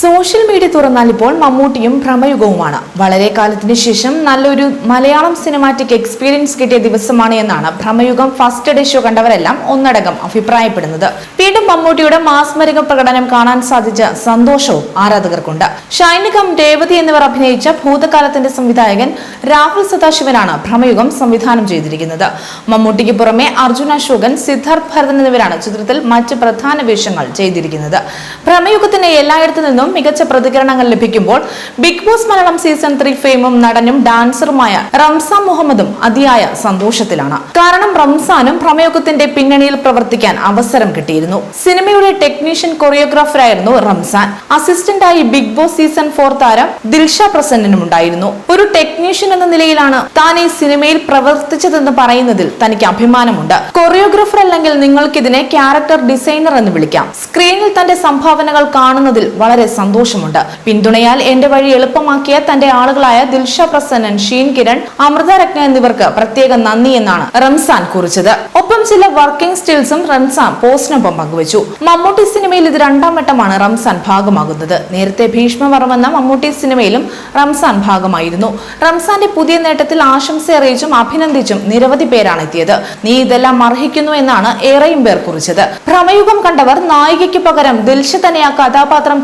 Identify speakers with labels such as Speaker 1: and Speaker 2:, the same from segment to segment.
Speaker 1: Social media തുറന്നാൽ ഇപ്പോൾ മമ്മൂട്ടിയും ഭ്രമയുഗവുമാണ്. വളരെ കാലത്തിന് ശേഷം നല്ലൊരു മലയാളം സിനിമാറ്റിക് എക്സ്പീരിയൻസ് കിട്ടിയ ദിവസമാണ് എന്നാണ് ഭ്രമയുഗം ഫസ്റ്റ് ഡേ ഷോ കണ്ടവരെല്ലാം ഒന്നടങ്കം അഭിപ്രായപ്പെടുന്നത്. വീണ്ടും മമ്മൂട്ടിയുടെ മാസ്മരിക പ്രകടനം കാണാൻ സാധിച്ച സന്തോഷവും ആരാധകർക്കുണ്ട്. ഷൈനികം രേവതി എന്നിവർ അഭിനയിച്ച ഭൂതകാലത്തിന്റെ സംവിധായകൻ രാഹുൽ സദാശിവനാണ് ഭ്രമയുഗം സംവിധാനം ചെയ്തിരിക്കുന്നത്. മമ്മൂട്ടിക്ക് പുറമെ അർജുൻ അശോകൻ സിദ്ധാർത്ഥ് ഭരതൻ എന്നിവരാണ് ചിത്രത്തിൽ മറ്റ് പ്രധാന വേഷങ്ങൾ ചെയ്തിരിക്കുന്നത്. ഭ്രമയുഗത്തിന്റെ എല്ലായിടത്തു നിന്നും മികച്ച പ്രതികരണങ്ങൾ ലഭിക്കുമ്പോൾ Bigg Boss Malayalam season three ഫെയിമും നടനും ഡാൻസറുമായ റംസാൻ മുഹമ്മദും അതിയായ സന്തോഷത്തിലാണ്. കാരണം റംസാനും പ്രമേയത്തിന്റെ പിന്നണിയിൽ പ്രവർത്തിക്കാൻ അവസരം കിട്ടിയിരുന്നു. സിനിമയുടെ ടെക്നീഷ്യൻ കൊറിയോഗ്രാഫറായിരുന്നു റംസാൻ. അസിസ്റ്റന്റായി ബിഗ് ബോസ് സീസൺ ഫോർ താരം ദിൽഷ പ്രസന്നനും ഉണ്ടായിരുന്നു ഒരു ടെക്നീഷ്യൻ എന്ന നിലയിലാണ് താൻ ഈ സിനിമയിൽ പ്രവർത്തിച്ചതെന്ന് പറയുന്നതിൽ തനിക്ക് അഭിമാനമുണ്ട്. കൊറിയോഗ്രാഫർ അല്ലെങ്കിൽ നിങ്ങൾക്കിതിനെ ക്യാരക്ടർ ഡിസൈനർ എന്ന് വിളിക്കാം. സ്ക്രീനിൽ തന്റെ സംഭാവനകൾ കാണുന്നതിൽ വളരെ സന്തോഷമുണ്ട്. പിന്തുണയാൽ എന്റെ വഴി എളുപ്പമാക്കിയ തന്റെ ആളുകളായ ദിൽഷ പ്രസന്നൻ ഷീൻ കിരൺ അമൃത രത്ന എന്നിവർക്ക് പ്രത്യേക നന്ദി എന്നാണ് റംസാൻ കുറിച്ചത്. ഒപ്പം ചില വർക്കിംഗ് സ്റ്റിൽസും റംസാൻ പോസ്റ്റിനൊപ്പം പങ്കുവച്ചു. മമ്മൂട്ടി സിനിമയിൽ ഇത് രണ്ടാം വട്ടമാണ് റംസാൻ ഭാഗമാകുന്നത്. നേരത്തെ ഭീഷ്മവർമ്മ എന്ന മമ്മൂട്ടി സിനിമയിലും റംസാൻ ഭാഗമായിരുന്നു. റംസാന്റെ പുതിയ നേട്ടത്തിൽ ആശംസ അറിയിച്ചും അഭിനന്ദിച്ചും നിരവധി പേരാണ് എത്തിയത്. നീ ഇതെല്ലാം അർഹിക്കുന്നു എന്നാണ് ഏറെയും പേർ കുറിച്ചത്. ഭ്രമയുഗം കണ്ടവർ നായികയ്ക്ക് പകരം ദിൽഷ തന്നെ ആ കഥാപാത്രം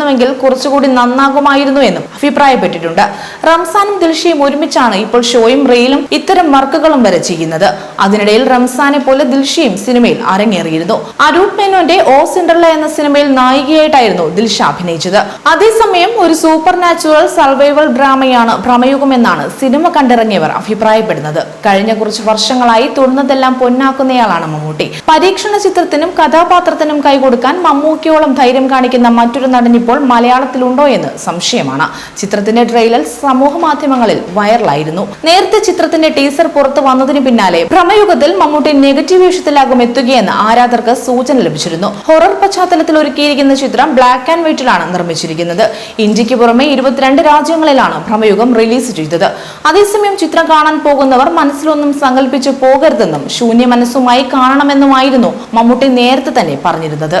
Speaker 1: ചെയ്തിരുന്നുവെങ്കിൽ കുറച്ചുകൂടി നന്നാകുമായിരുന്നു എന്നും അഭിപ്രായപ്പെട്ടിട്ടുണ്ട്. റംസാനും ദിൽഷയും ഒരുമിച്ചാണ് ഇപ്പോൾ ഷോയും റെയിലും ഇത്തരം വർക്കുകളും വരെ ചെയ്യുന്നത്. അതിനിടയിൽ റംസാനെ പോലെ ദിൽഷയും സിനിമയിൽ അരങ്ങേറിയിരുന്നു. അരൂപ് മേനോന്റെ ഓ സിൻഡർല എന്ന സിനിമയിൽ നായികയായിട്ടായിരുന്നു ദിൽഷ അഭിനയിച്ചത്. അതേസമയം ഒരു സൂപ്പർ നാച്ചുറൽ സർവൈവൽ ഡ്രാമയാണ് ഭ്രമയുഗം എന്നാണ് സിനിമ കണ്ടിറങ്ങിയവർ അഭിപ്രായപ്പെടുന്നത്. കഴിഞ്ഞ കുറച്ച് വർഷങ്ങളായി തൊടുന്നതെല്ലാം പൊന്നാക്കുന്നയാളാണ് മമ്മൂട്ടി. പരീക്ഷണ ചിത്രത്തിനും കഥാപാത്രത്തിനും കൈകൊടുക്കാൻ മമ്മൂക്കിയോളം ധൈര്യം കാണിക്കുന്ന മറ്റൊരു നടൻ ഇപ്പോൾ മലയാളത്തിലുണ്ടോ എന്ന് സംശയമാണ്. ചിത്രത്തിന്റെ ട്രെയിലർ സമൂഹ മാധ്യമങ്ങളിൽ വൈറലായിരുന്നു. നേരത്തെ ചിത്രത്തിന്റെ ടീസർ പുറത്തു വന്നതിന് പിന്നാലെ ഭ്രമയുഗത്തിൽ മമ്മൂട്ടി നെഗറ്റീവ് വേഷത്തിലാകും എത്തുകയെന്ന് ആരാധകർക്ക് സൂചന ലഭിച്ചിരുന്നു. ഹൊറർ പശ്ചാത്തലത്തിൽ ഒരുക്കിയിരിക്കുന്ന ചിത്രം ബ്ലാക്ക് ആൻഡ് വൈറ്റിലാണ് നിർമ്മിച്ചിരിക്കുന്നത്. ഇന്ത്യയ്ക്ക് പുറമെ ഇരുപത്തിരണ്ട് രാജ്യങ്ങളിലാണ് ഭ്രമയുഗം റിലീസ് ചെയ്തത്. അതേസമയം ചിത്രം കാണാൻ പോകുന്നവർ മനസ്സിലൊന്നും സങ്കല്പിച്ചു പോകരുതെന്നും ശൂന്യ മനസ്സുമായി കാണണമെന്നുമായിരുന്നു മമ്മൂട്ടി നേരത്തെ തന്നെ പറഞ്ഞിരുന്നത്.